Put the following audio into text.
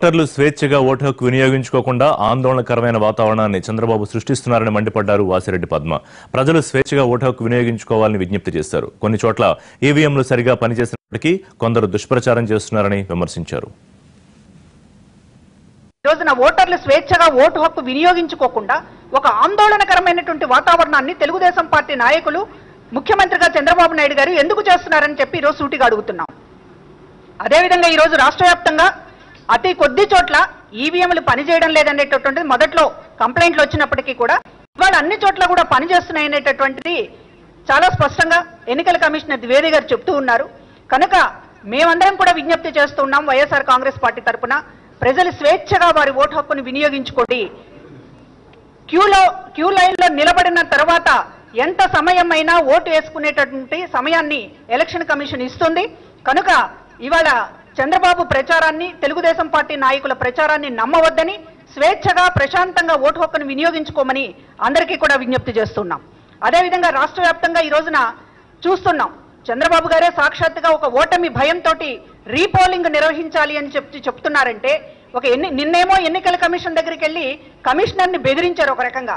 ఓటర్లు స్వేచ్ఛగా ఓటు హక్కు వినియోగించుకోకుండా ఆందోళనకరమైన వాతావరణాన్ని చంద్రబాబు సృష్టిస్తున్నారని మండిపడ్డారు వాసిరెడ్డి పద్మ. ప్రజలు స్వేచ్ఛగా ఓటు హక్కు వినియోగించుకోవాలని విజ్ఞప్తి చేశారు. కొన్ని చోట్ల ఈవీఎంలు సరిగా పనిచేసినప్పటికీ కొందరు దుష్ప్రచారం చేస్తున్నారని విమర్శించారు. ఈ రోజున ఓటర్లు స్వేచ్ఛగా ఓటు హక్కు వినియోగించుకోకుండా ఒక ఆందోళనకరమైనటువంటి వాతావరణాన్ని తెలుగుదేశం పార్టీ నాయకులు ముఖ్యమంత్రిగా చంద్రబాబు నాయుడు గారు ఎందుకు చేస్తున్నారని చెప్పి ఈరోజు సూటిగా అడుగుతున్నాం. అదేవిధంగా ఈరోజు రాష్ట్ర వ్యాప్తంగా అతి కొద్ది చోట్ల ఈవీఎంలు పనిచేయడం లేదనేటటువంటిది మొదట్లో కంప్లైంట్లు వచ్చినప్పటికీ కూడా ఇవాళ అన్ని చోట్ల కూడా పనిచేస్తున్నాయి అనేటటువంటిది చాలా స్పష్టంగా ఎన్నికల కమిషనర్ ద్వివేది గారు చెప్తూ ఉన్నారు. కనుక మేమందరం కూడా విజ్ఞప్తి చేస్తున్నాం వైఎస్ఆర్ కాంగ్రెస్ పార్టీ తరఫున ప్రజలు స్వేచ్ఛగా వారి ఓటు హక్కును వినియోగించుకోండి క్యూలో క్యూ లైన్లో నిలబడిన తర్వాత ఎంత సమయం అయినా ఓటు వేసుకునేటటువంటి సమయాన్ని ఎలక్షన్ కమిషన్ ఇస్తుంది. కనుక ఇవాళ చంద్రబాబు ప్రచారాన్ని తెలుగుదేశం పార్టీ నాయకుల ప్రచారాన్ని నమ్మవద్దని స్వేచ్ఛగా ప్రశాంతంగా ఓటు హక్కును వినియోగించుకోమని అందరికీ కూడా విజ్ఞప్తి చేస్తున్నాం. అదేవిధంగా రాష్ట్ర వ్యాప్తంగా ఈ రోజున చూస్తున్నాం. చంద్రబాబు గారే సాక్షాత్తుగా ఒక ఓటమి భయంతో రీపోలింగ్ నిర్వహించాలి అని చెప్తూ చెప్తున్నారంటే ఒక ఎన్ని నిన్నేమో ఎన్నికల కమిషన్ దగ్గరికి వెళ్ళి కమిషనర్ని బెదిరించారు ఒక రకంగా.